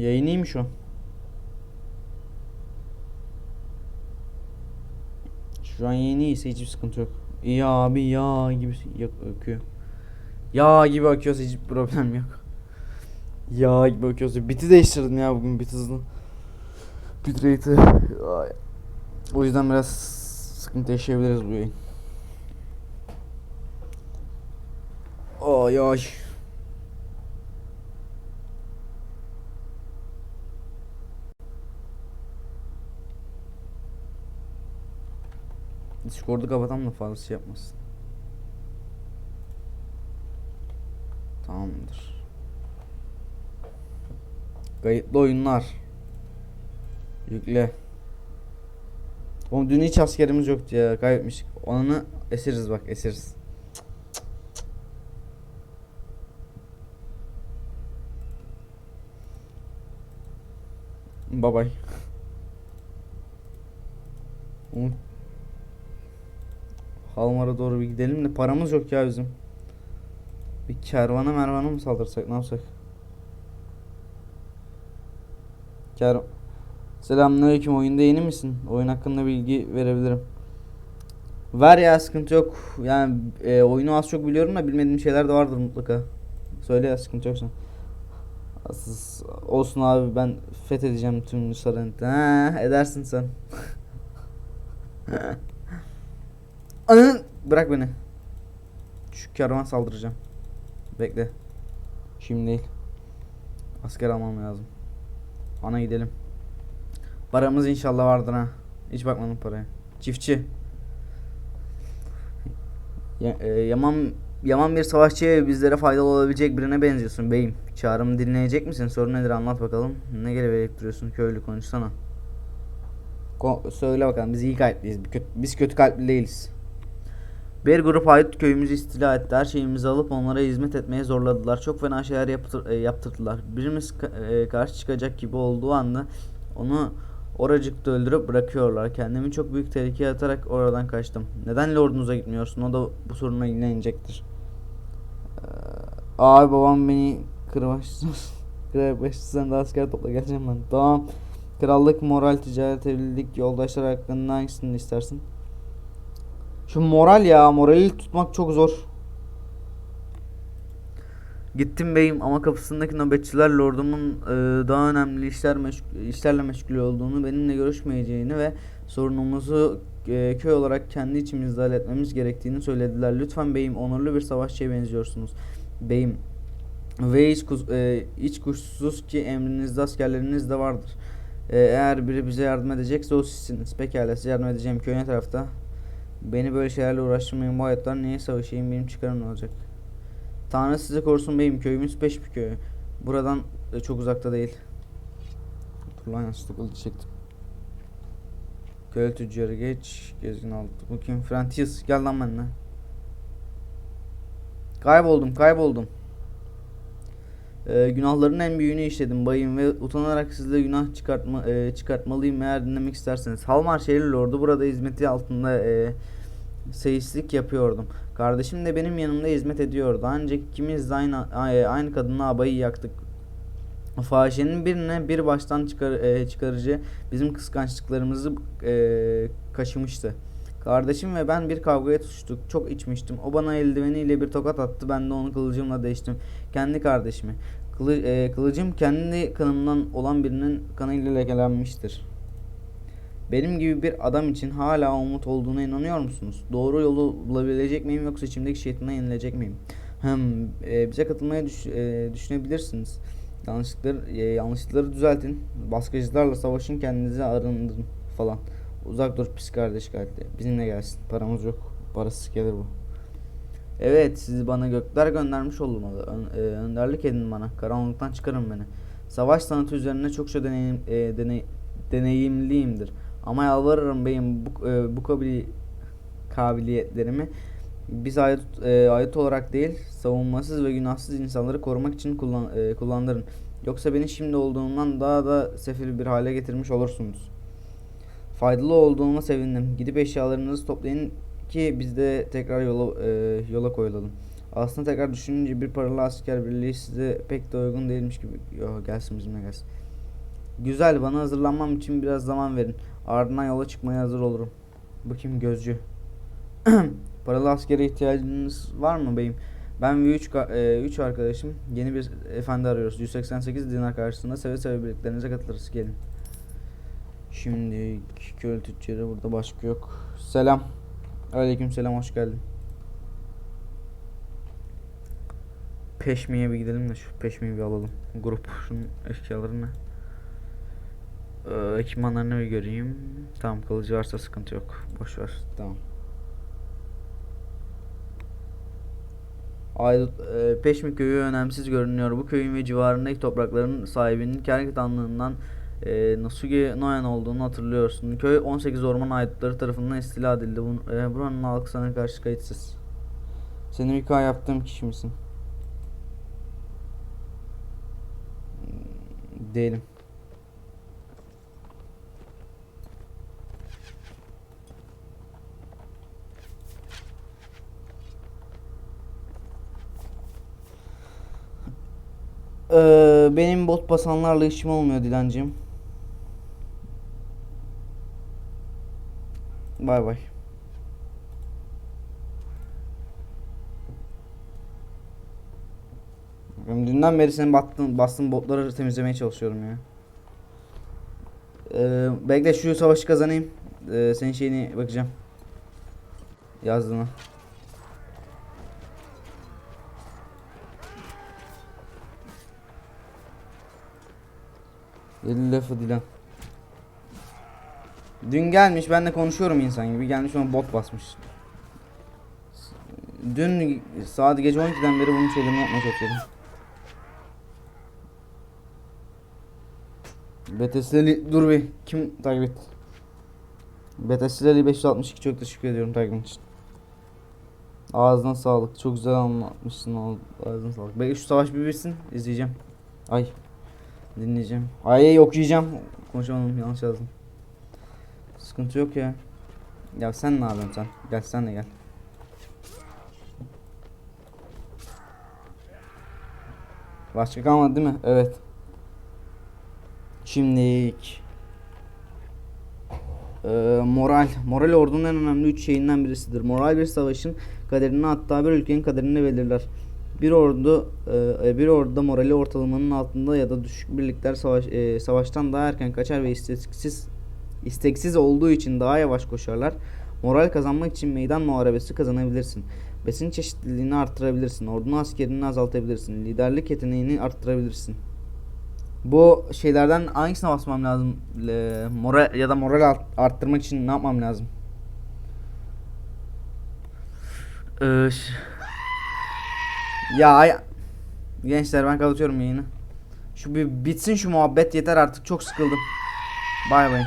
Yayınıymış o. Şu an yayını iyiyse hiçbir sıkıntı yok. İyi abi ya gibi akıyor. Ya gibi akıyorsa hiçbir problem yok. Ya gibi akıyorsa biti değiştirdim ya bugün bit hızlı. Bitrate'i. O yüzden biraz sıkıntı yaşayabiliriz bu yayın. Ay ay. Discord'u kapatalım da fazla şey yapmasın. Tamamdır. Kayıtlı oyunlar. Yükle. Oğlum dün hiç askerimiz yoktu ya kaybetmiştik. Onu esiriz bak esiriz. Bye bye. Oğlum. Halmar'a doğru bir gidelim de paramız yok ya bizim. Bir kervana mervana mı saldırsak ne yapsak? Ker Selamünaleyküm oyunda yeni misin? Oyun hakkında bilgi verebilirim. Ver ya sıkıntı yok. Yani e, oyunu az çok biliyorum da bilmediğim şeyler de vardır mutlaka. Söyle ya sıkıntı yoksa. Asıl olsun abi ben fethedeceğim tüm Sarıntı. Ha edersin sen. Bırak beni. Şu kervan saldıracağım. Bekle. Şimdi değil. Asker almam lazım. Ana gidelim. Paramız inşallah vardır ha. Hiç bakmadım paraya. Çiftçi. Ya, e, yaman yaman bir savaşçı ve bizlere faydalı olabilecek birine benziyorsun beyim. Çağrımı dinleyecek misin? Sorun nedir anlat bakalım. Ne gelip duruyorsun köylü konuşsana. Ko- söyle bakalım biz iyi kalpliyiz. Biz kötü kalpli değiliz. Bir grup haydut köyümüzü istila etti. Her şeyimizi alıp onlara hizmet etmeye zorladılar. Çok fena şeyler yaptır, e, yaptırdılar. Birimiz e, karşı çıkacak gibi olduğu anda onu oracıkta öldürüp bırakıyorlar. Kendimi çok büyük tehlikeye atarak oradan kaçtım. Neden lordunuza gitmiyorsun? O da bu soruna ilgilenecektir. Ee, abi babam beni kırbaçlı kırbaçlısan da asker topla geleceğim ben. Tamam. Krallık, moral, ticaret, evlilik, yoldaşlar hakkında hangisini istersin? Şu moral ya, morali tutmak çok zor. Gittim beyim ama kapısındaki nöbetçiler lordumun e, daha önemli işler meşg- işlerle meşgul olduğunu, benimle görüşmeyeceğini ve sorunumuzu e, köy olarak kendi içimizde halletmemiz gerektiğini söylediler. Lütfen beyim, onurlu bir savaşçıya benziyorsunuz. Beyim, ve hiç, e, hiç kuşsuz ki emrinizde askerleriniz de vardır. E, eğer biri bize yardım edecekse o sizsiniz. Pekala size yardım edeceğim. Köy ne tarafta? Beni böyle şeylerle uğraştırmayın. Bu hayatlar neye savaşayım? Benim çıkarım ne olacak? Tanrı sizi korusun beyim. Köyümüz peş bir köy. Buradan çok uzakta değil. Dur lan yanlışlıkla kılıcı çektim. Köy tüccarı geç. Gezgin altı. Bu kim? Frantius. Gel lan benimle. Kayboldum kayboldum. Ee, günahların en büyüğünü işledim bayım ve utanarak sizle günah çıkartma e, çıkartmalıyım eğer dinlemek isterseniz. Halmar şehir lordu burada hizmeti altında e, seyislik yapıyordum. Kardeşim de benim yanımda hizmet ediyordu. Ancak ikimiz de aynı a- aynı kadınla abayı yaktık. Fahişenin birine bir baştan çıkar, e, çıkarıcı bizim kıskançlıklarımızı e, kaşımıştı. Kardeşim ve ben bir kavgaya tutuştuk. Çok içmiştim. O bana eldiveniyle bir tokat attı. Ben de onu kılıcımla değiştim. Kendi kardeşimi. Kılı, e, kılıcım kendi kanımdan olan birinin kanıyla lekelenmiştir. Benim gibi bir adam için hala umut olduğuna inanıyor musunuz? Doğru yolu bulabilecek miyim yoksa içimdeki şeytana yenilecek miyim? Hem e, bize katılmaya düş- e, düşünebilirsiniz. Yanlışlıkları e, yanlışlıkları düzeltin. Baskıcılarla savaşın kendinizi arındırın falan. Uzak dur pis kardeş kalpli. Bizimle gelsin. Paramız yok. Parasız gelir bu. Evet sizi bana gökler göndermiş olmalı. Ön- e, önderlik edin bana. Karanlıktan çıkarın beni. Savaş sanatı üzerine çokça deneyim, e, deney- deneyimliyimdir. Ama yalvarırım beyim bu, e, bu kabili, kabiliyetlerimi biz ait, e, ait olarak değil savunmasız ve günahsız insanları korumak için kullan, e, kullandırın. Yoksa beni şimdi olduğumdan daha da sefil bir hale getirmiş olursunuz. Faydalı olduğuma sevindim. Gidip eşyalarınızı toplayın ki biz de tekrar yola, e, yola koyulalım. Aslında tekrar düşününce bir paralı asker birliği size pek de uygun değilmiş gibi. Yo gelsin bizimle gelsin. Güzel bana hazırlanmam için biraz zaman verin. Ardından yola çıkmaya hazır olurum. Bu kim gözcü? Paralı askere ihtiyacınız var mı beyim? Ben ve 3 arkadaşım yeni bir efendi arıyoruz. 188 dinar karşısında seve seve birliklerinize katılırız. Gelin. Şimdi köylü burada başka yok. Selam. Aleyküm selam hoş geldin. Peşmeye bir gidelim de şu peşmeyi bir alalım. Grup şunun eşyalarını. Ee, ekipmanlarını bir göreyim. Tamam kalıcı varsa sıkıntı yok. Boş ver. Tamam. Aydut, e, Peşmi köyü önemsiz görünüyor. Bu köyün ve civarındaki toprakların sahibinin Kerkitanlığından e, Nasugi Noyan olduğunu hatırlıyorsun. Köy 18 orman aydutları tarafından istila edildi. Bun, e, buranın halkı sana karşı kayıtsız. Senin hikaye yaptığım kişi misin? Hmm, Değilim. Ee, benim bot basanlarla işim olmuyor Dilancığım. Bay bay. Dünden beri senin battın, bastığın botları temizlemeye çalışıyorum ya. Ee, bekle şu savaşı kazanayım. Ee, senin şeyini bakacağım. Yazdığına. Deli lafı Dilan. Dün gelmiş ben de konuşuyorum insan gibi gelmiş ona bot basmış. Dün saat gece 12'den beri bunun şeylerini yapmaya çalışıyordum. Betesleri dur bir kim takip et? Betesleri 562 çok teşekkür ediyorum takibin için. Ağzına sağlık. Çok güzel anlatmışsın. Ağzına sağlık. Belki şu savaş bir bitsin izleyeceğim. Ay. Dinleyeceğim. Ay okuyacağım. Konuşamadım yanlış yazdım. Sıkıntı yok ya. Ya sen ne yapıyorsun sen? Gel sen de gel. Başka kalmadı değil mi? Evet. Şimdilik. Ee, moral. Moral ordunun en önemli üç şeyinden birisidir. Moral bir savaşın kaderini hatta bir ülkenin kaderini belirler. Bir ordu e, bir orduda morali ortalamanın altında ya da düşük birlikler savaş e, savaştan daha erken kaçar ve isteksiz isteksiz olduğu için daha yavaş koşarlar. Moral kazanmak için meydan muharebesi kazanabilirsin. Besin çeşitliliğini arttırabilirsin. Ordunun askerini azaltabilirsin. Liderlik yeteneğini arttırabilirsin. Bu şeylerden hangisine basmam lazım? Le, moral ya da moral art- arttırmak için ne yapmam lazım? Ee, ya gençler ben kapatıyorum yayını. Şu bir bitsin şu muhabbet yeter artık çok sıkıldım. Bay bay.